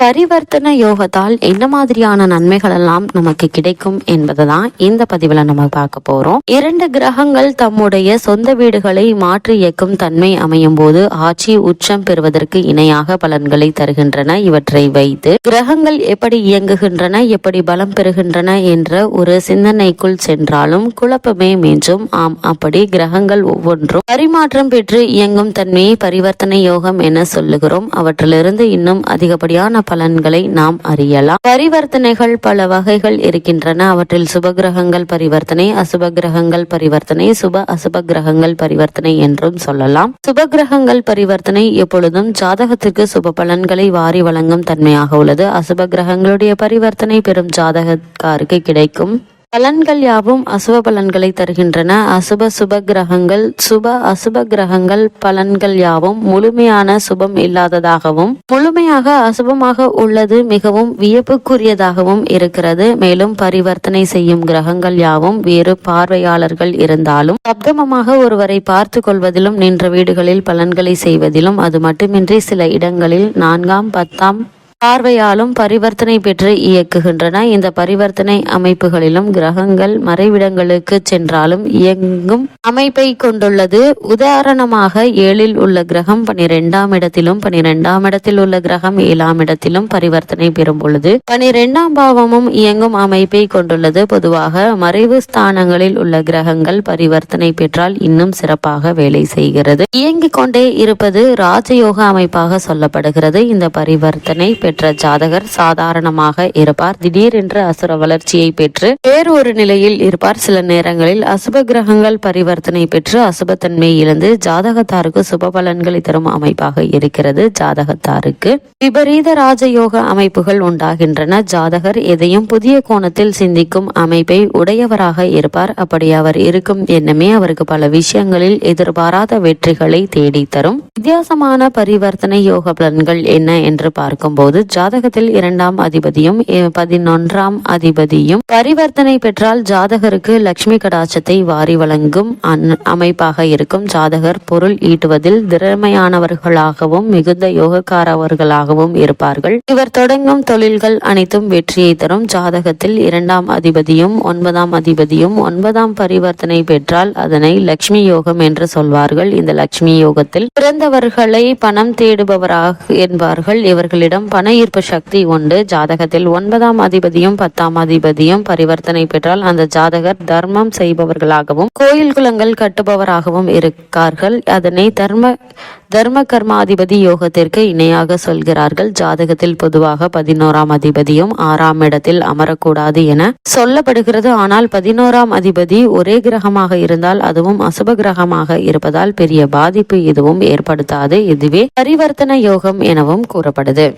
பரிவர்த்தன யோகத்தால் என்ன மாதிரியான நன்மைகள் எல்லாம் நமக்கு கிடைக்கும் என்பதை தான் இந்த பதிவுல நம்ம பார்க்க போறோம். இரண்டு கிரகங்கள் தம்முடைய சொந்த வீடுகளை மாற்றி இயக்கும் தன்மை அமையும் போது ஆட்சி உச்சம் பெறுவதற்கு இணையாக பலன்களை தருகின்றன இவற்றை வைத்து. கிரகங்கள் எப்படி இயங்குகின்றன எப்படி பலம் பெறுகின்றன என்ற ஒரு சிந்தனைக்குள் சென்றாலும் குழப்பமே மீண்டும். ஆம் அப்படி கிரகங்கள் ஒவ்வொன்றும் பரிமாற்றம் பெற்று இயங்கும் தன்மையை பரிவர்த்தனை யோகம் என சொல்லுகிறோம். அவற்றிலிருந்து இன்னும் அதிகப்படியான பலன்களை நாம் அறியலாம். பரிவர்த்தனைகள் பல வகைகள் இருக்கின்றன. அவற்றில் சுப கிரகங்கள் பரிவர்த்தனை அசுப கிரகங்கள் பரிவர்த்தனை சுப அசுப கிரகங்கள் பரிவர்த்தனை என்றும் சொல்லலாம். சுப கிரகங்கள் பரிவர்த்தனை எப்பொழுதும் ஜாதகத்திற்கு சுப பலன்களை வாரி வழங்கும் தன்மையாக உள்ளது. அசுப கிரகங்களுடைய பரிவர்த்தனை பெறும் ஜாதகக்காருக்கு கிடைக்கும். பலன்கள் யாவும் அசுப பலன்களை தருகின்றன. அசுப சுப கிரகங்கள் சுப அசுப கிரகங்கள் பலன்கள் யாவும் முழுமையான சுபம் இல்லாததாகவும் முழுமையாக அசுபமாக உள்ளது மிகவும் வியப்புக்குரியதாகவும் இருக்கிறது. மேலும் பரிவர்த்தனை செய்யும் கிரகங்கள் யாவும் வேறு பார்வையாளர்கள் இருந்தாலும் சப்தமமாக ஒருவரை பார்த்து கொள்வதிலும் நின்ற வீடுகளில் பலன்களை செய்வதிலும் அது மட்டுமின்றி சில இடங்களில் நான்காம் பத்தாம் பார்வையாலும் பரிவர்த்தனை பெற்று இயக்குகின்றன. இந்த பரிவர்த்தனை அமைப்புகளிலும் கிரகங்கள் மறைவிடங்களுக்கு சென்றாலும் இயங்கும் அமைப்பை கொண்டுள்ளது. உதாரணமாக ஏழில் உள்ள கிரகம் பனிரெண்டாம் இடத்திலும் பனிரெண்டாம் இடத்தில் உள்ள கிரகம் ஏழாம் இடத்திலும் பரிவர்த்தனை பெறும் பொழுது பனிரெண்டாம் பாவமும் இயங்கும் அமைப்பை கொண்டுள்ளது. பொதுவாக மறைவு ஸ்தானங்களில் உள்ள கிரகங்கள் பரிவர்த்தனை பெற்றால் இன்னும் சிறப்பாக வேலை செய்கிறது. இயங்கிக் கொண்டே இருப்பது ராஜயோக அமைப்பாக சொல்லப்படுகிறது. இந்த பரிவர்த்தனை பெற்ற ஜாதகர் சாதாரணமாக இருப்பார். திடீரென்று அசுர வளர்ச்சியை பெற்று வேறு ஒரு நிலையில் இருப்பார். சில நேரங்களில் அசுப கிரகங்கள் பரிவர்த்தனை பெற்று அசுபத்தன்மை இழந்து ஜாதகத்தாருக்கு சுப பலன்களை தரும் அமைப்பாக இருக்கிறது. ஜாதகத்தாருக்கு விபரீத ராஜயோக அமைப்புகள் உண்டாகின்றன. ஜாதகர் எதையும் புதிய கோணத்தில் சிந்திக்கும் அமைப்பை உடையவராக இருப்பார். அப்படி அவர் இருக்கும் எண்ணமே அவருக்கு பல விஷயங்களில் எதிர்பாராத வெற்றிகளை தேடித்தரும். வித்தியாசமான பரிவர்த்தனை யோக பலன்கள் என்ன என்று பார்க்கும்போது அதாவது ஜாதகத்தில் இரண்டாம் அதிபதியும் பதினொன்றாம் அதிபதியும் பரிவர்த்தனை பெற்றால் ஜாதகருக்கு லட்சுமி கடாட்சத்தை வாரி வழங்கும் அமைப்பாக இருக்கும். ஜாதகர் பொருள் ஈட்டுவதில் திறமையானவர்களாகவும் மிகுந்த யோகக்காரவர்களாகவும் இருப்பார்கள். இவர் தொடங்கும் தொழில்கள் அனைத்தும் வெற்றியை தரும். ஜாதகத்தில் இரண்டாம் அதிபதியும் ஒன்பதாம் அதிபதியும் ஒன்பதாம் பரிவர்த்தனை பெற்றால் அதனை லட்சுமி யோகம் என்று சொல்வார்கள். இந்த லட்சுமி யோகத்தில் பிறந்தவர்களை பணம் தேடுபவராக என்பார்கள். இவர்களிடம் பண பண ஈர்ப்பு சக்தி உண்டு. ஜாதகத்தில் ஒன்பதாம் அதிபதியும் பத்தாம் அதிபதியும் பரிவர்த்தனை பெற்றால் அந்த ஜாதகர் தர்மம் செய்பவர்களாகவும் கோயில் குளங்கள் கட்டுபவராகவும் இருக்கார்கள். அதனை தர்ம தர்ம கர்மாதிபதி யோகத்திற்கு இணையாக சொல்கிறார்கள். ஜாதகத்தில் பொதுவாக பதினோராம் அதிபதியும் ஆறாம் இடத்தில் அமரக்கூடாது என சொல்லப்படுகிறது. ஆனால் பதினோராம் அதிபதி ஒரே கிரகமாக இருந்தால் அதுவும் அசுப கிரகமாக இருப்பதால் பெரிய பாதிப்பு எதுவும் ஏற்படுத்தாது. இதுவே பரிவர்த்தன யோகம் எனவும் கூறப்படுது.